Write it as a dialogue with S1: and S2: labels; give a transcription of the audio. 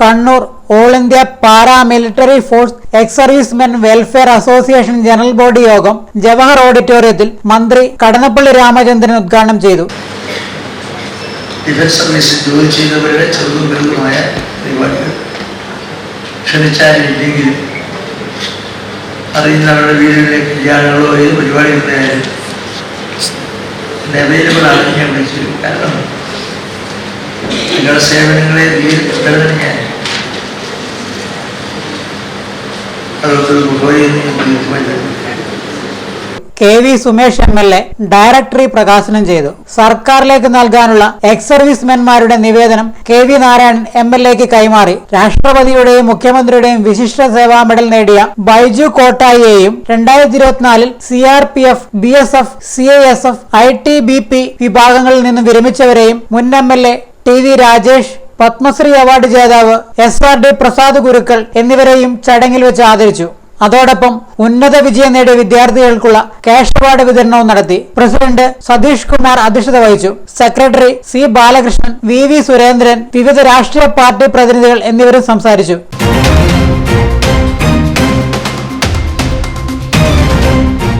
S1: Kannur all India paramilitary force ex servicemen welfare association general body യോഗം ജവഹർ ഓഡിറ്റോറിയത്തിൽ മന്ത്രി കടന്നപ്പള്ളി രാമചന്ദ്രൻ ഉദ്ഘാടനം ചെയ്തു.
S2: ഡിഫൻസ് സർവീസിൽ ജോലി ചെയ്തവരുടെ ചെറുതും വലുതുമായ പരിപാടികൾ ക്ഷണിച്ചാലില്ലെങ്കിൽ അറിയുന്നവരുടെ വീടുകളിലെ കല്യാണങ്ങളോ ഏത് പരിപാടികളുണ്ടായാലും എന്നെ അവൈലബിൾ ആണെന്ന് ഞാൻ വിളിച്ചു. കാരണം നിങ്ങളുടെ സേവനങ്ങളെ നേരിടുന്നതിന് ഞാൻ
S1: K V Sumesh M L A directory പ്രകാശനം ചെയ്തു. സർക്കാരിലേക്ക് നൽകാനുള്ള എക്സ് സർവീസ്മെൻമാരുടെ നിവേദനം K V Narayanan M L എക്ക് കൈമാറി. രാഷ്ട്രപതിയുടെയും മുഖ്യമന്ത്രിയുടെയും വിശിഷ്ട സേവാ മെഡൽ നേടിയ ബൈജു കോട്ടായിയെയും രണ്ടായിരത്തി ഇരുപത്തിനാലിൽ C R P F B S F C I S F I T B P വിഭാഗങ്ങളിൽ നിന്ന് വിരമിച്ചവരെയും മുൻ M L A T V Rajesh Padmashri award ജേതാവ് S R D Prasad Gurukkal എന്നിവരെയും ചടങ്ങിൽ വെച്ച് ആദരിച്ചു. അതോടൊപ്പം ഉന്നത വിജയം നേടിയ വിദ്യാർത്ഥികൾക്കുള്ള ക്യാഷ് അവാർഡ് വിതരണവും നടത്തി. പ്രസിഡന്റ് സതീഷ് കുമാർ അധ്യക്ഷത വഹിച്ചു. Secretary C Balakrishnan V V Surendran വിവിധ രാഷ്ട്രീയ പാർട്ടി പ്രതിനിധികൾ എന്നിവരും സംസാരിച്ചു.